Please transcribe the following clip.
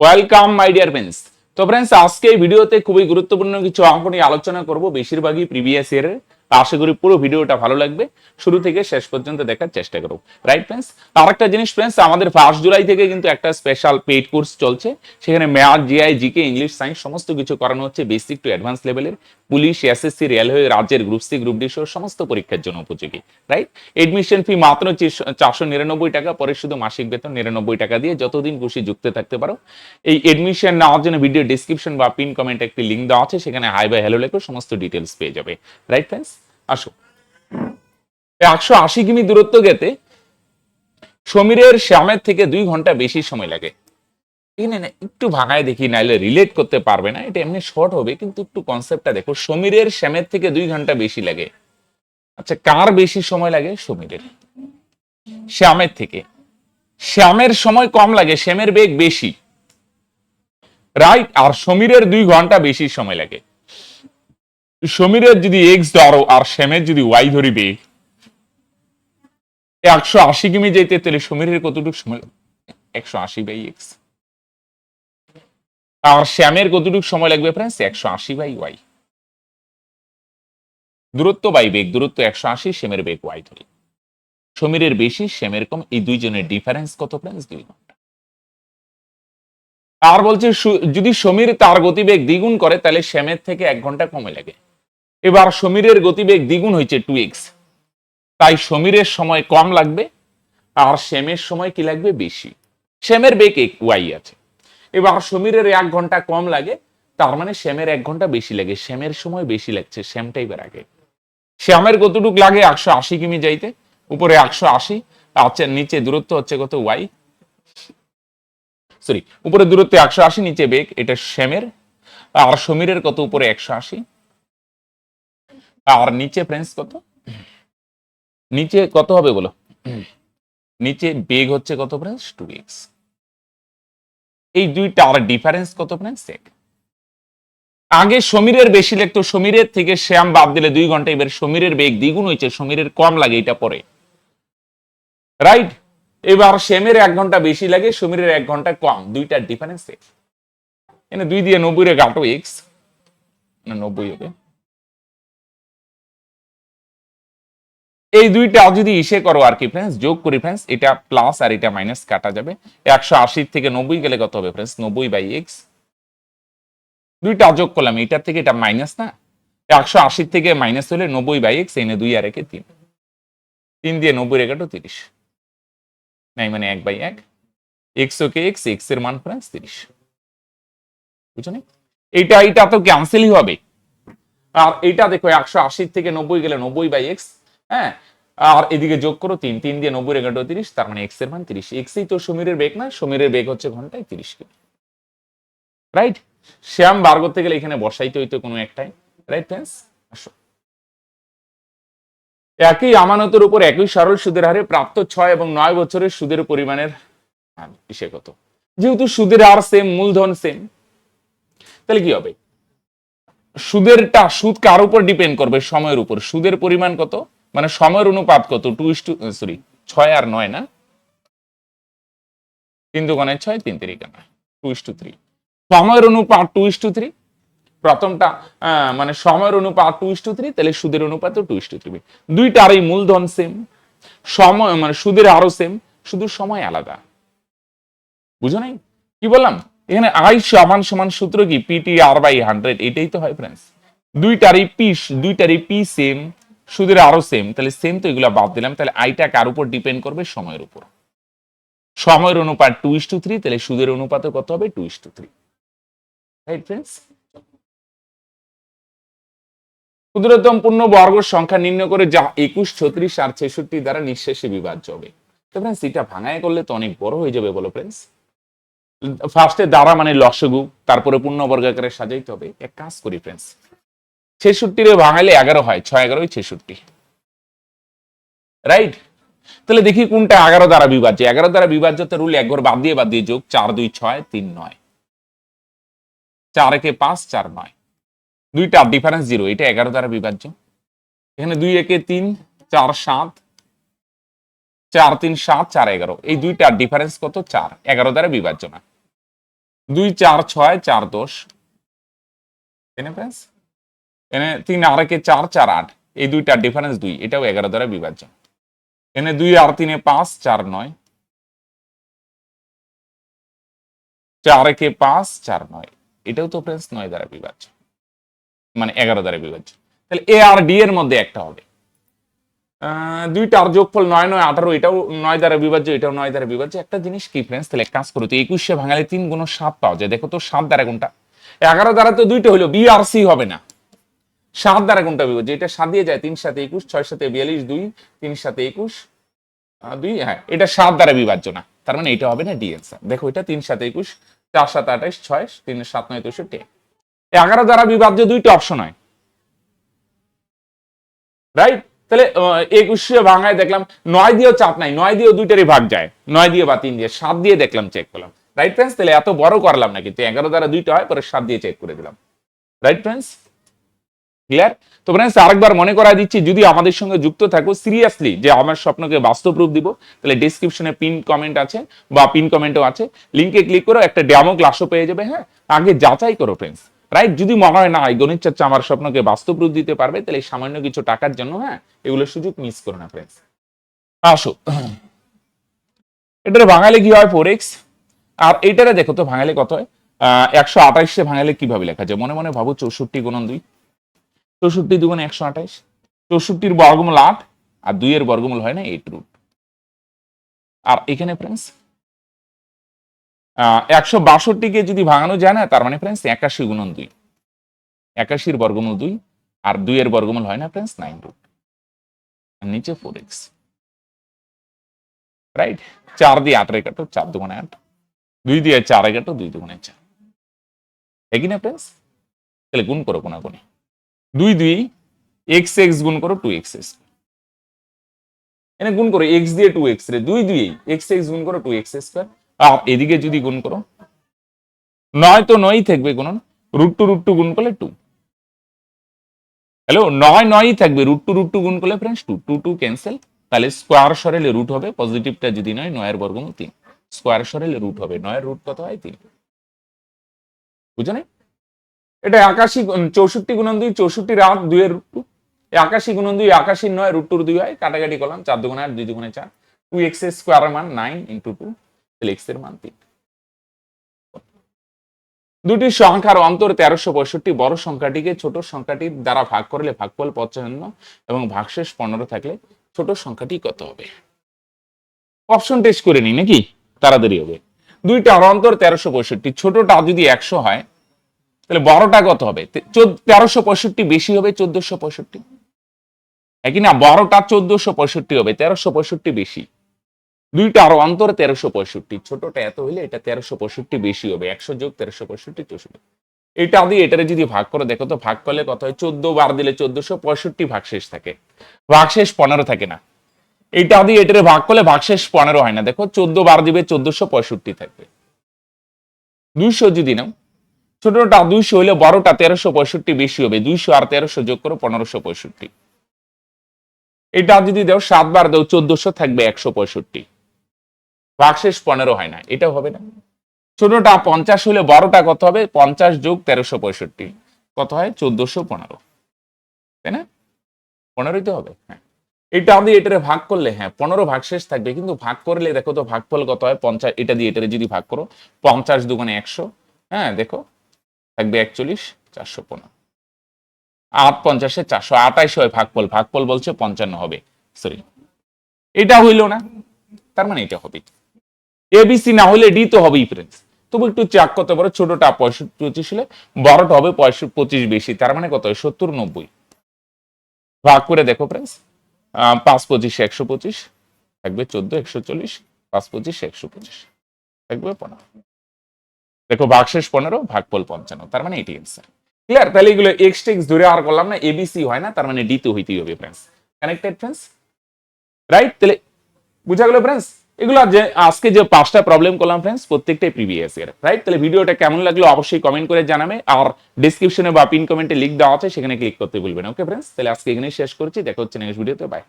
Welcome my dear friends তো friends আজকে ভিডিওতে খুবই গুরুত্বপূর্ণ কিছু অঙ্ক নিয়ে আলোচনা করব। বেশিরভাগই প্রিভিয়াস ইয়ারের আশা করি পুরো ভিডিওটা ভালো লাগবে। শুরু থেকে শেষ পর্যন্ত দেখার চেষ্টা করব রাইট ফ্রেন্ডস আরেকটা জিনিস ফ্রেন্ডস আমাদের ফার্স্ট জুলাই থেকে কিন্তু একটা স্পেশাল পেইড কোর্স চলছে। সেখানে math GI GK English science সমস্ত কিছু করানো হচ্ছে বেসিক টু অ্যাডভান্স লেভেলের পুলিশ এসএসসি রেলওয়ে রাজ্যের গ্রুপ সি গ্রুপ ডি সহ সমস্ত পরীক্ষার জন্য উপযোগী। রাইট এডমিশন ফি মাত্র চারশো নিরানব্বই টাকা, পরে শুধু মাসিক বেতন নিরানব্বই টাকা দিয়ে যতদিন খুশি যুক্ত থাকতে পারো। এই এডমিশন নেওয়ার জন্য ভিডিও ডিসক্রিপশন বা পিন কমেন্ট একটি লিঙ্ক দেওয়া আছে, সেখানে হাই বাই হ্যালো লেখো, সমস্ত ডিটেলস পেয়ে যাবে। রাইট ফ্রেন্ডস আসো। একশো আশি কিমি দূরত্ব গেতে সমীরের শ্যামের থেকে দুই ঘণ্টা বেশি সময় লাগে। একটু ভাঙায় দেখি, নাইলে রিলেট করতে পারবে না। এটা এমনি শর্ট হবে, কিন্তু একটু কনসেপ্টটা দেখো। সমীরের শ্যামের থেকে দুই ঘণ্টা বেশি লাগে। আচ্ছা কার বেশি সময় লাগে? সমীরের। শ্যামের থেকে। শ্যামের সময় কম লাগে, শ্যামের বেগ বেশি। রাইট, আর সমীরের দুই ঘণ্টা বেশি সময় লাগে। সমীরের যদি এক্স ধরো আর শ্যামের যদি ওয়াই ধরি বেগ একশো আশি কিমি যেতে তাহলে সমীরের কতটুকু সময়? একশো আশি বাই এক্স আর শ্যামের কতটুকু সময় লাগবে ফ্রেন্ডস একশো আশি বাই ওয়াই দূরত্ব বাই বেগ, দূরত্ব একশো আশি, শ্যামের বেগ ওয়াই ধরি। সমীরের বেশি, শ্যামের কম, এই দুইজনের ডিফারেন্স কত ফ্রেন্ডস দুই ঘণ্টা। আর বলছে যদি সমীর তার গতিবেগ দ্বিগুণ করে, তাহলে শ্যামের থেকে এক ঘণ্টা কমে লাগে। এবার সমীরের গতিবেগ দ্বিগুণ হয়েছে টু এক্স তাই সমীরের সময় কম লাগবে, আর শ্যামের সময় কি লাগবে বেশি? শ্যামের বেগ এক ওয়াই আছে। এবার সমীরের এক ঘণ্টা কম লাগে, তার মানে শ্যামের এক ঘণ্টা বেশি লাগে, শ্যামের সময় বেশি লাগছে শ্যামটা এবার আগে। শ্যামের কতটুক লাগে একশো আশি কিমি যাইতে, উপরে একশো আশি আচ্ছা নিচে দূরত্ব হচ্ছে কত ওয়াই সরি উপরে দূরত্ব একশো আশি, নিচে বেগ, এটা শ্যামের, আর সমীরের কত উপরে একশো আশি? আর নিচে ফ্রেন্স কত? নিচে কত হবে বলো? নিচে বেগ হচ্ছে কত ফ্রেন্স টু এক্স এই দুইটার ডিফারেন্স কত ফ্রেন্স এক। আগে সমীরের বেশি লাগতো সমীরের থেকে শ্যাম বাদ দিলে দুই ঘণ্টা, এবার সমীরের বেগ দ্বিগুণ হয়েছে, সমীরের কম লাগে এটা পরে। রাইট এবার শ্যামের এক ঘণ্টা বেশি লাগে, সমীরের এক ঘণ্টা কম, দুইটার ডিফারেন্স এক। এনে দুই দিয়ে নব্বই রে কাটো এক্স নব্বই হবে। এই দুইটা যদি ইসে করো আর কি ফ্রেন্ডস যোগ করি ফ্রেন্ডস এটা প্লাস আর এটা মাইনাস কাটা যাবে। একশো আশি থেকে নব্বই গেলে কত হবে ফ্রেন্ডস নব্বই বাই এক্স দুইটা যোগ করলাম এটার থেকে এটা মাইনাস না? একশো আশি থেকে মাইনাস হলে নব্বই বাই এক্স এনে দুই আর একে তিন। তিন দিয়ে নব্বই রেখাটো তিরিশ। নাই মানে এক বাই এক। এক্স ওকে এক্স এক্সের মান ফ্রেন্ডস তিরিশ। বুঝছ নি? এইটা এইটা তো ক্যান্সেলই হবে। আর এইটা দেখো, একশো আশি থেকে নব্বই গেলে নব্বই বাই এক্স হ্যাঁ? আর এদিকে যোগ করো তিন তিন দিয়ে নব্বই রেখাটো তিরিশ, তার মানে এক্সের মান তিরিশ। এক্সই তো সমীরের বেগ না, সমীরের বেগ হচ্ছে ঘন্টায় তিরিশ কিলো। রাইট শ্যাম বার করতে গেলে এখানে বসাইতে হইতো কোনো একটাই। রাইট ফ্রেন্ডস আসো। একই আমানতের উপর একই সরল সুদের হারে প্রাপ্ত ছয় এবং নয় বছরের সুদের পরিমাণের ইসে কত যেহেতু সুদের হার সেম মূলধন সেম তাহলে কি হবে? সুদেরটা সুদ কার উপর ডিপেন্ড করবে? সময়ের উপর। সুদের পরিমাণ কত? মানে সময়ের অনুপাত কত? টু ইস টু সরি ছয় আর নয় না? তিন দুগুণে ছয়, তিন তিরিকা নয়। টু ইস টু থ্রি সময়ের অনুপাত টু ইস টু থ্রি প্রথমটা মানে সময়ের অনুপাত টু ইস টু থ্রি তাহলে সুদের অনুপাত টু ইস টু থ্রি দুইটার এই মূলধন সেম সময় মানে সুদের আরও সেম শুধু সময় আলাদা। বুঝো নাই? কি বললাম? এখানে আই সমান সমান সূত্র কি? পিটি আর বাই হান্ড্রেড এটাই তো হয় ফ্রেন্ডস দুইটারই পি দুইটারই পি সেম সুদের আরও সেম তাহলে সেম তো এগুলা বাদ দিলাম, তাহলে আইটা কার উপর ডিপেন্ড করবে? সময়ের উপর। সময়ের অনুপাত টু ইস টু থ্রি তাহলে সুদের অনুপাতে কত হবে? টু ইস টু থ্রি ক্ষুদ্রতম পূর্ণ বর্গ সংখ্যা নির্ণয় করে যা একুশ, ছত্রিশ আর ছেষট্টি দ্বারা নিঃশেষে বিভাজ্য হবে। তো ফ্রেন্ডস এটা ভাঙায় করলে তো অনেক বড় হয়ে যাবে, বলো ফ্রেন্ডস ফার্স্টে দ্বারা মানে লসগু তারপরে পূর্ণ বর্গাকারে সাজাইতে হবে। এক কাজ করি ফ্রেন্ডস ছেষট্টিরে ভাঙাইলে এগারো হয়, ছয় এগারোই ছেষট্টি। রাইট তাহলে দেখি কোনটা এগারো দ্বারা বিভাজ্য। এগারো দ্বারা বিভাজ্যতা রুল একবার বাদ দিয়ে বাদ দিয়ে যোগ, চার, দুই, ছয়, তিন, নয়। চার একে পাঁচ, চার, নয়। দুইটা ডিফারেন্স জিরো এটা এগারো দ্বারা বিভাজ্য। এখানে দুই একে তিন, চার, সাত, চার, তিন, সাত, চার, এগারো। এই দুইটা ডিফারেন্স কত? চার। এগারো দ্বারা বিভাজ্য না। দুই, চার, ছয়, চার, দশ। এনে তিন আর একে চার চার আট, এই দুইটার ডিফারেন্স দুই, এটাও এগারো দ্বারা বিভাজ্য। এনে দুই আর তিনে পাঁচ, চার নয়। চার একে পাঁচ, চার নয়, এটাও তো ফ্রেন্ডস নয় দ্বারা বিভাজ্য। মানে এগারো দ্বারা বিভাজ্য। তাহলে এ আর ডি এর মধ্যে একটা হবে। দুইটার যোগফল নয় নয়, আঠারো, এটাও নয় দ্বারা বিভাজ্য, এটাও নয় দ্বারা বিভাজ্য। একটা জিনিস কি ফ্রেন্ডস তাহলে কাজ করো, তো একুশে ভাঙালে তিন গুণ সাত পাওয়া যায়। দেখো তো সাত দ্বারা কোনটা এগারো দ্বারা তো দুইটা হলো বি আর সি হবে না। সাত দ্বারা কোনটা বিভাজ্য এটা সাত দিয়ে যায়, তিন সাথে একুশ, ছয় সাথে বিয়াল্লিশ, দুই, তিন সাথে একুশ দুই হ্যাঁ এটা সাত দ্বারা বিভাজ্য না। তার মানে এটা হবে না ডি অ্যান্সার দেখো এটা তিন সাথে একুশ, চার সাত আঠাইশ ছয়, তিন সাত নয়, তেষট্টি। এগারো দ্বারা বিভাজ্য দুইটা অপশন হয়। রাইট তাহলে একুশে ভাঙায় দেখলাম, নয় দিয়েও চাপ নাই, নয় দিয়েও দুইটারই ভাগ যায়। নয় দিয়ে বা তিন দিয়ে, সাত দিয়ে দেখলাম চেক করলাম। রাইট ফ্রেন্ডস তাহলে এত বড় করলাম না, কিন্তু এগারো দ্বারা দুইটা হয়, পরে সাত দিয়ে চেক করে দিলাম। রাইট ফ্রেন্ডস ক্লিয়ার তো ফ্রেন্ডস আরেকবার মনে করা দিচ্ছি, যদি আমাদের সঙ্গে যুক্ত থাকো সিরিয়াসলি যে আমার স্বপ্নকে বাস্তব রূপ দিব, তাহলে ডিসক্রিপশনে পিন কমেন্ট আছে, বা পিন কমেন্টও আছে। লিঙ্কে ক্লিক করো, একটা ডেমো ক্লাসও পেয়ে যাবে হ্যাঁ? আগে যাচাই করো ফ্রেন্ডস রাইট যদি মনে হয়, না গণিত চর্চা আমার স্বপ্নকে বাস্তব রূপ দিতে পারবে, তাহলে সামান্য কিছু টাকার জন্য হ্যাঁ এগুলো সুযোগ মিস করো না ফ্রেন্ডস আসো। এটার বাঙালি কি হয়? ফোর এক্স আর এইটারে দেখো তো, ভাঙালে কত হয়? একশো আঠাইশে ভাঙালে কীভাবে লেখা যায়? মনে মনে ভাবো, চৌষট্টি গুণন দুই। চৌষট্টি দুগুণে একশো আঠাইশ চৌষট্টির বর্গমূল আট, আর দুইয়ের বর্গমূল হয় না এইট রুট আর এখানে ফ্রেন্ডস একশো বাষট্টিকে যদি ভাঙানো যায় না, তার মানে ফ্রেন্ডস একাশি গুণন দুই। একাশির বর্গমূল দুই, আর দুইয়ের বর্গমূল হয় না ফ্রেন্ডস নাইন রুট নিচে ফোর এক্স রাইট চার দিয়ে আট রে কাটো চার দুগুণে আট। দুই দিয়ে চার কাটো দুই দুগুণে চার। একই না ফ্রেন্ডস তাহলে গুণ করো কোনা কোনে দুই দুই এক্স এক্স গুণ করো টু এক্স এক্স এনে গুণ করো এক্স দিয়ে টু এক্স রে, দুই দুই এক্স এক্স গুণ করো টু এক্স স্কোয়ার এদিকে যদি গুণ করো, নয় তো নয়ই থাকবে গুণন রুট টু রুট টু গুণ করলে টু হ্যালো নয় নয়ই থাকবে রুট টু রুট টু গুণ করলে friends two two two cancel তাহলে স্কোয়ার সরেলে রুট হবে পজিটিভটা যদি নয়, নয়ের বর্গমূল তিন। স্কোয়ার সরেলে রুট হবে, নয়ের রুট কত হয়? তিন। বুঝো না এটা একাশি চৌষট্টি গুণন দুই, চৌষট্টি রাত দুইয়ের রুট। টু একাশি গুণন দুই, একাশি নয় রুট টুর দুই হয়। কাটাকাটি করলাম, চার দুগুণে আট, দুই দুগুণে চার। টু এক্সের স্কোয়ারের মান নাইন ইন্টু টু, তাহলে এক্সের মান তিন। দুটি সংখ্যার অন্তর তেরোশো পঁয়ষট্টি, বড় সংখ্যাটিকে ছোট সংখ্যাটির দ্বারা ভাগ করলে ভাগফল পঞ্চান্ন এবং ভাগশেষ পনেরো থাকলে ছোট সংখ্যাটি কত হবে? অপশন টেস্ট করে নিই, নাকি? তাড়াতাড়ি হবে। দুইটার অন্তর তেরোশো পঁয়ষট্টি, ছোটটা যদি একশো হয় তাহলে বড়টা কত হবে? তেরোশো পঁয়ষট্টি বেশি হবে চোদ্দশো পঁয়ষট্টি। একই না, বড়টা চোদ্দশো পঁয়ষট্টি হবে, তেরোশো পঁয়ষট্টি বেশি। দুইটা আরও অন্তর তেরোশো পঁয়ষট্টি, ছোটটা এত হইলে এটা তেরোশো পঁয়ষট্টি বেশি হবে, একশো যোগ তেরোশো পঁয়ষট্টি চৌষট্টি। এটা দিয়ে এটারে যদি ভাগ করে, দেখো তো ভাগ করলে কত হয়? চোদ্দ বার দিলে চোদ্দশো পঁয়ষট্টি ভাগশেষ থাকে। ভাগশেষ পনেরো থাকে না। এটা দিয়ে এটারে ভাগ করলে ভাগশেষ পনেরো হয় না। দেখো, চোদ্দ বার দিবে চোদ্দশো পঁয়ষট্টি থাকবে। দুইশো যদি নাও ছোটটা দুইশো হলে বড়টা তেরোশো পঁয়ষট্টি, বেশি হবে। দুইশো আর তেরোশো যোগ করো পনেরোশো পঁয়ষট্টি। এটা যদি দাও সাতবার দেও চোদ্দশো থাকবে একশো পঁয়ষট্টি। ভাগশেষ পনেরো হয় না, এটাও হবে না। ছোটটা পঞ্চাশ হলে বড়টা কত হবে? পঞ্চাশ যোগ তেরোশো পঁয়ষট্টি। কত হয়? চোদ্দশো পনেরো। তাই না? পনেরোই তো হবে হ্যাঁ। এটা দিয়ে এটারে ভাগ করলে হ্যাঁ পনেরো ভাগশেষ থাকবে। কিন্তু ভাগ করলে দেখো তো ভাগফল কত হয়? পঞ্চাশ এটা দিয়ে এটারে যদি ভাগ করো, পঞ্চাশ দুগুণে একশো হ্যাঁ দেখো। থাকবে একচল্লিশ, চারশো পনেরো। আট পঞ্চাশে চারশো আটাইশ হয় ভাগফল ভাগফল বলছে পঞ্চান্ন হবে সরি এটা হইল না, তার মানে এটা হবে। এবিসি না হলে ডি তো হবেই ফ্রেন্ডস তবু একটু চাক করতে পারো ছোটটা পঁয়ষট্টি, পঁচিশ হলে বড়টা হবে পঁয়ষট্টি, পঁচিশ বেশি, তার মানে কত হয়? সত্তর, নব্বই। ভাগ করে দেখো ফ্রেন্ডস পাঁচ পঁচিশ একশো পঁচিশ, থাকবে চোদ্দ, একশো চল্লিশ, পাঁচ পঁচিশ একশো পঁচিশ, থাকবে পনেরো। দেখো ভাগশেষ পনেরো ভাগফল পঞ্চান্ন, তার মানে এটি অ্যান্সার ক্লিয়ার তাহলে এগুলো এক্স টেক্স ধরে আর করলাম না এবিসি হয় না, তার মানে ডি তো হইতেই হবে ফ্রেন্ডস কানেক্টেড ফ্রেন্ডস রাইট তাহলে বুঝা গেল ফ্রেন্ডস এগুলো যে আজকে যে পাঁচটা প্রবলেম করলাম ফ্রেন্ডস প্রত্যেকটাই প্রিভিয়াস ইয়ার রাইট তাহলে ভিডিওটা কেমন লাগল অবশ্যই কমেন্ট করে জানাবে, আর ডিসক্রিপশনে বা পিন কমেন্টে লিঙ্ক দেওয়া আছে, সেখানে ক্লিক করতে ভুলবেন ওকে ফ্রেন্ডস তাহলে আজকে এখানে শেষ করছি, দেখা হচ্ছে নেক্সট ভিডিওতে বাই